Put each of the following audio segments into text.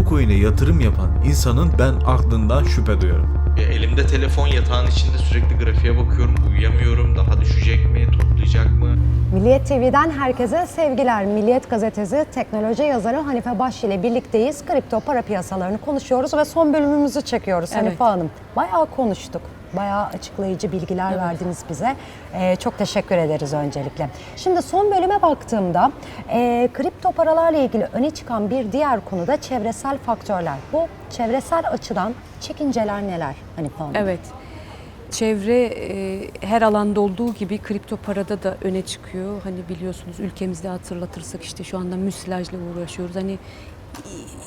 bu coin'e yatırım yapan insanın ben aklından şüphe duyarım. Ya elimde telefon yatağın içinde sürekli grafiğe bakıyorum. Uyuyamıyorum. Daha düşecek mi? Toplayacak mı? Milliyet TV'den herkese sevgiler. Milliyet gazetesi teknoloji yazarı Hanife Baş ile birlikteyiz. Kripto para piyasalarını konuşuyoruz ve son bölümümüzü çekiyoruz Evet. Hanife Hanım. Bayağı konuştuk. Bayağı açıklayıcı bilgiler verdiniz bize. Ee, çok teşekkür ederiz öncelikle. Şimdi son bölüme baktığımda e, kripto paralarla ilgili öne çıkan bir diğer konu da çevresel faktörler. Bu çevresel açıdan çekinceler neler Hanife Hanım? Evet. Çevre e, her alanda olduğu gibi kripto parada da öne çıkıyor. Hani biliyorsunuz ülkemizde hatırlatırsak işte şu anda müsilajla uğraşıyoruz. Hani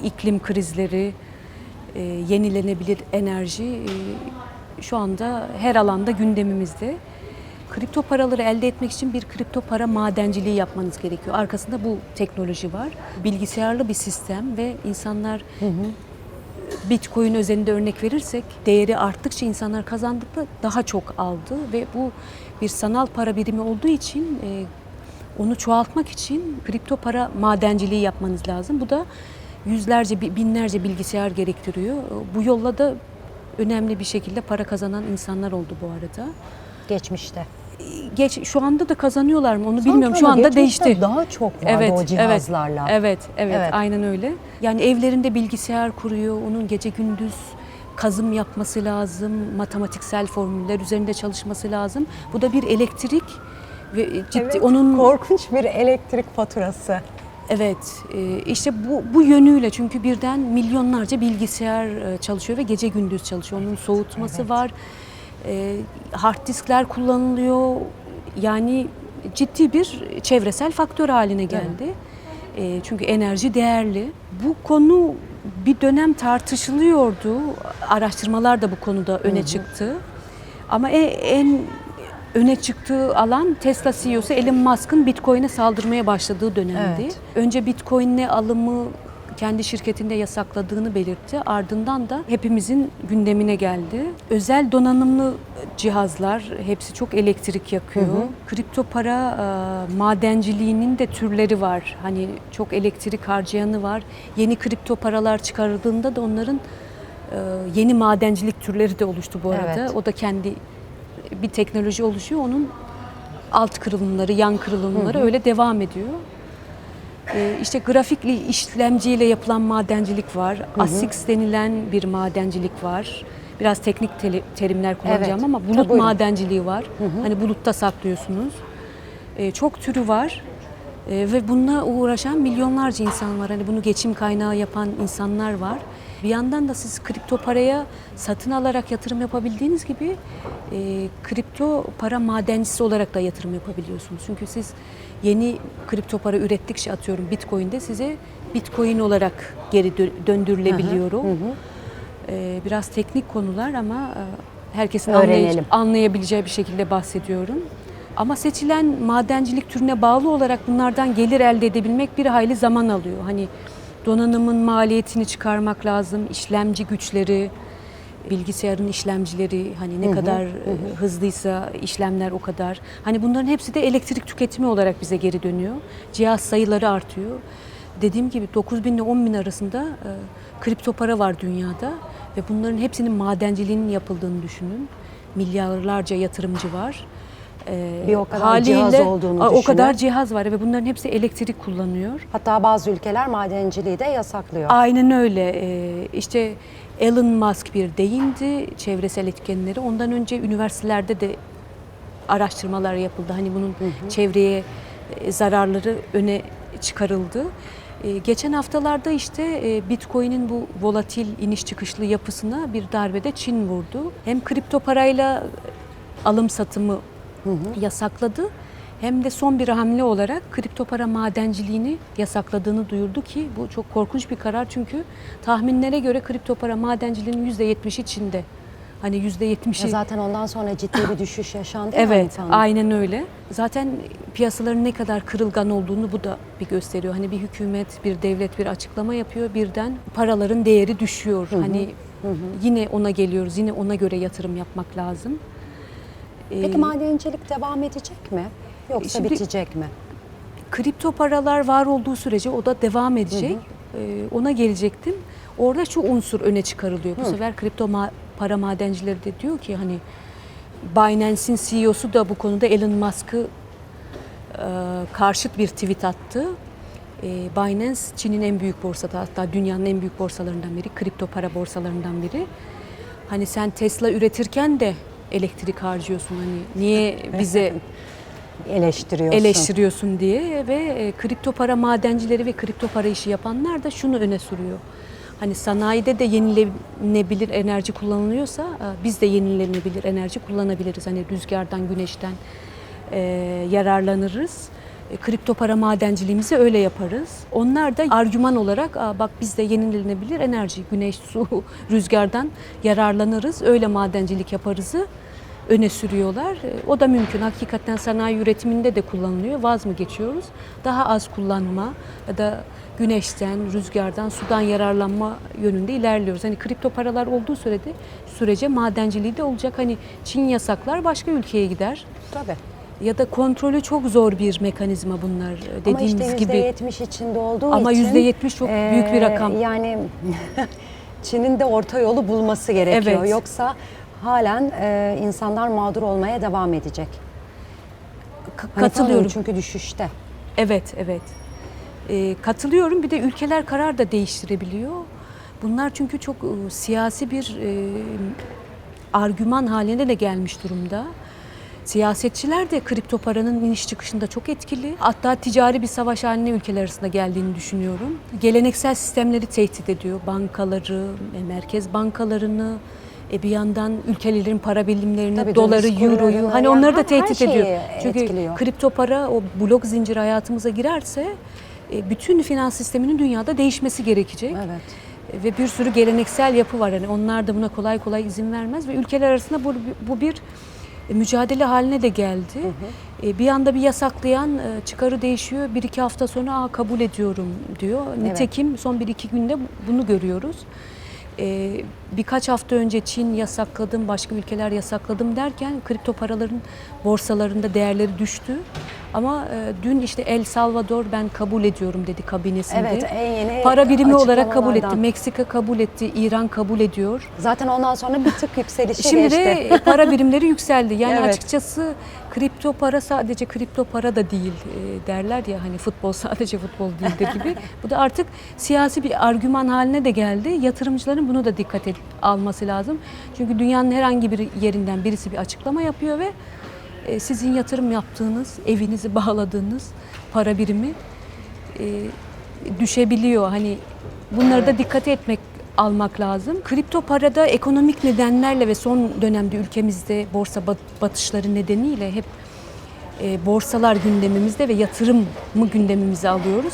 iklim krizleri, e, yenilenebilir enerji e, şu anda her alanda gündemimizde. Kripto paraları elde etmek için bir kripto para madenciliği yapmanız gerekiyor. Arkasında bu teknoloji var. Bilgisayarlı bir sistem ve insanlar Bitcoin özelinde örnek verirsek değeri arttıkça insanlar kazandıkça daha çok aldı ve bu bir sanal para birimi olduğu için e, onu çoğaltmak için kripto para madenciliği yapmanız lazım. Bu da yüzlerce, bi- binlerce bilgisayar gerektiriyor. Bu yolla da önemli bir şekilde para kazanan insanlar oldu bu arada. Geçmişte. Geç şu anda da kazanıyorlar mı onu Sanki bilmiyorum. Şu anda değişti. Daha çok vardı o cihazlarla. Evet, evet, evet, Evet. aynen öyle. Yani evlerinde bilgisayar kuruyor, onun gece gündüz kazım yapması lazım, matematiksel formüller üzerinde çalışması lazım. Bu da bir elektrik ve ciddi Evet, onun korkunç bir elektrik faturası. Evet, e, işte bu, bu yönüyle çünkü birden milyonlarca bilgisayar e, çalışıyor ve gece gündüz çalışıyor. Onun soğutması Evet. var, e, hard diskler kullanılıyor. Yani ciddi bir çevresel faktör haline geldi. E, çünkü enerji değerli. Bu konu bir dönem tartışılıyordu. Araştırmalar da bu konuda öne çıktı. Ama en öne çıktığı alan Tesla CEO'su Elon Musk'ın Bitcoin'e saldırmaya başladığı dönemdi. Evet. Önce Bitcoin'le alımı kendi şirketinde yasakladığını belirtti. Ardından da hepimizin gündemine geldi. Özel donanımlı cihazlar hepsi çok elektrik yakıyor. Kripto para e, madenciliğinin de türleri var. Hani çok elektrik harcayanı var. Yeni kripto paralar çıkarıldığında da onların e, yeni madencilik türleri de oluştu bu arada. Evet. O da kendi bir teknoloji oluşuyor. Onun alt kırılımları, yan kırılımları öyle devam ediyor. Ee, işte grafikli işlemciyle yapılan madencilik var. ASICS denilen bir madencilik var. Biraz teknik teli- terimler kullanacağım Evet. ama Tabii, bulut buyurun. madenciliği var. Hani bulutta saklıyorsunuz. Ee, çok türü var. Ee, ve bununla uğraşan milyonlarca insan var. Hani bunu geçim kaynağı yapan insanlar var. Bir yandan da siz kripto paraya satın alarak yatırım yapabildiğiniz gibi e, kripto para madencisi olarak da yatırım yapabiliyorsunuz. Çünkü siz yeni kripto para ürettikçe atıyorum Bitcoin'de size Bitcoin olarak geri dö- döndürülebiliyor. o. Ee, biraz teknik konular ama e, herkesin anlay- anlayabileceği bir şekilde bahsediyorum. Ama seçilen madencilik türüne bağlı olarak bunlardan gelir elde edebilmek bir hayli zaman alıyor. Hani donanımın maliyetini çıkarmak lazım, işlemci güçleri, bilgisayarın işlemcileri hani ne kadar e, hızlıysa işlemler o kadar. Hani bunların hepsi de elektrik tüketimi olarak bize geri dönüyor. Cihaz sayıları artıyor. Dediğim gibi 9 bin ile 10 bin arasında e, kripto para var dünyada ve bunların hepsinin madenciliğinin yapıldığını düşünün. Milyarlarca yatırımcı var. E, Bir o kadar cihaz olduğunu a- O kadar düşünün. cihaz var ve bunların hepsi elektrik kullanıyor. Hatta bazı ülkeler madenciliği de yasaklıyor. Aynen öyle. Ee, işte Elon Musk bir değindi çevresel etkenleri. Ondan önce üniversitelerde de araştırmalar yapıldı. Hani bunun çevreye e, zararları öne çıkarıldı. E, Geçen haftalarda işte e, Bitcoin'in bu volatil iniş çıkışlı yapısına bir darbede Çin vurdu. Hem kripto parayla alım satımı yasakladı hem de son bir hamle olarak kripto para madenciliğini yasakladığını duyurdu ki bu çok korkunç bir karar çünkü tahminlere göre kripto para madenciliğinin %70'i Çin'de. Hani %70'i Ya Zaten ondan sonra ciddi bir düşüş yaşandı. Evet, Hanım. aynen öyle. Zaten piyasaların ne kadar kırılgan olduğunu bu da bir gösteriyor. Hani bir hükümet, bir devlet bir açıklama yapıyor, birden paraların değeri düşüyor. Hani yine ona geliyoruz, yine ona göre yatırım yapmak lazım. Peki Ee, madencilik devam edecek mi? Yoksa Şimdi- bitecek mi? kripto paralar var olduğu sürece o da devam edecek. Ee, ona gelecektim. Orada şu unsur öne çıkarılıyor. Bu sefer kripto ma- para madencileri de diyor ki hani Binance'in CEO'su da bu konuda Elon Musk'ı e, karşıt bir tweet attı. E, Binance Çin'in en büyük borsası hatta dünyanın en büyük borsalarından biri, kripto para borsalarından biri. Hani sen Tesla üretirken de elektrik harcıyorsun hani niye bize Eleştiriyorsun. eleştiriyorsun diye ve e, kripto para madencileri ve kripto para işi yapanlar da şunu öne sürüyor. Hani sanayide de yenilenebilir enerji kullanılıyorsa e, biz de yenilenebilir enerji kullanabiliriz. Hani rüzgardan, güneşten e, yararlanırız. E, kripto para madenciliğimizi öyle yaparız. Onlar da argüman olarak bak biz de yenilenebilir enerji, güneş, su, rüzgardan yararlanırız. Öyle madencilik yaparızı öne sürüyorlar. E, O da mümkün. Hakikaten sanayi üretiminde de kullanılıyor. Vaz mı geçiyoruz? Daha az kullanma ya da güneşten, rüzgardan, sudan yararlanma yönünde ilerliyoruz. Hani kripto paralar olduğu sürede sürece madenciliği de olacak. Hani Çin yasaklar başka ülkeye gider. Tabii. Ya da kontrolü çok zor bir mekanizma bunlar e, dediğimiz Ama işte gibi. %70 içinde olduğu Ama için. %70 çok büyük bir rakam. Yani Çin'in de orta yolu bulması gerekiyor. Evet. Yoksa halen e, insanlar mağdur olmaya devam edecek. Hani Katılıyorum. çünkü düşüşte. Evet, evet. Ee, katılıyorum. Bir de ülkeler karar da değiştirebiliyor. Bunlar çünkü çok e, siyasi bir e, argüman haline de gelmiş durumda. Siyasetçiler de kripto paranın iniş çıkışında çok etkili. Hatta ticari bir savaş haline ülkeler arasında geldiğini düşünüyorum. Geleneksel sistemleri tehdit ediyor. Bankaları, e, merkez bankalarını, e, bir yandan ülkelerin para birimlerini, Tabii, doları, euroyu hani yani onları da tehdit ediyor. Çünkü etkiliyor. kripto para o blok zinciri hayatımıza girerse e, bütün finans sisteminin dünyada değişmesi gerekecek. Evet. Ve bir sürü geleneksel yapı var. Hani onlar da buna kolay kolay izin vermez ve ülkeler arasında bu, bu bir mücadele haline de geldi. E, Bir anda bir yasaklayan e, çıkarı değişiyor. Bir iki hafta sonra Aa, kabul ediyorum diyor. Nitekim son bir iki günde bunu görüyoruz. Birkaç hafta önce Çin yasakladım, başka ülkeler yasakladım derken kripto paraların borsalarında değerleri düştü. Ama e, dün işte El Salvador ben kabul ediyorum dedi kabinesinde. Evet, en yeni Para birimi olarak kabul etti. Meksika kabul etti, İran kabul ediyor. Zaten ondan sonra bir tık yükselişe Şimdi geçti. de para birimleri yükseldi. Yani Evet. açıkçası kripto para sadece kripto para da değil e, derler ya hani futbol sadece futbol değildir gibi. Bu da artık siyasi bir argüman haline de geldi. Yatırımcıların bunu da dikkat et, alması lazım. Çünkü dünyanın herhangi bir yerinden birisi bir açıklama yapıyor ve e, sizin yatırım yaptığınız, evinizi bağladığınız para birimi e, düşebiliyor. Hani bunları da dikkate etmek almak lazım. Kripto parada ekonomik nedenlerle ve son dönemde ülkemizde borsa bat- batışları nedeniyle hep e, borsalar gündemimizde ve yatırımı gündemimize alıyoruz.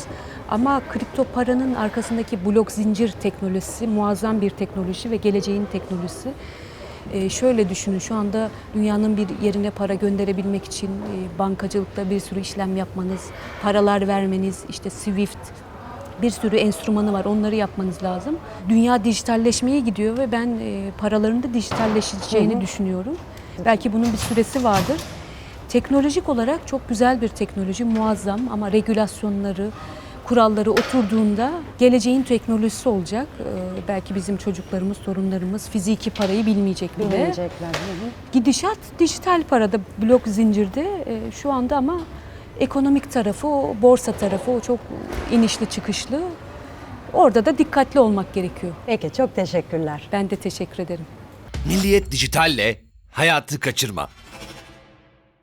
Ama kripto paranın arkasındaki blok zincir teknolojisi muazzam bir teknoloji ve geleceğin teknolojisi. E, şöyle düşünün şu anda dünyanın bir yerine para gönderebilmek için e, bankacılıkta bir sürü işlem yapmanız, paralar vermeniz, işte Swift bir sürü enstrümanı var. Onları yapmanız lazım. Dünya dijitalleşmeye gidiyor ve ben e, paraların da dijitalleşeceğini düşünüyorum. Belki bunun bir süresi vardır. Teknolojik olarak çok güzel bir teknoloji, muazzam ama regülasyonları, kuralları oturduğunda geleceğin teknolojisi olacak. Ee, belki bizim çocuklarımız, torunlarımız fiziki parayı bilmeyecek bile. Bilmeyecekler. Hı hı. Gidişat dijital parada blok zincirde e, şu anda ama ekonomik tarafı, o borsa tarafı o çok inişli çıkışlı. Orada da dikkatli olmak gerekiyor. Peki çok teşekkürler. Ben de teşekkür ederim. Milliyet Dijital'le hayatı kaçırma.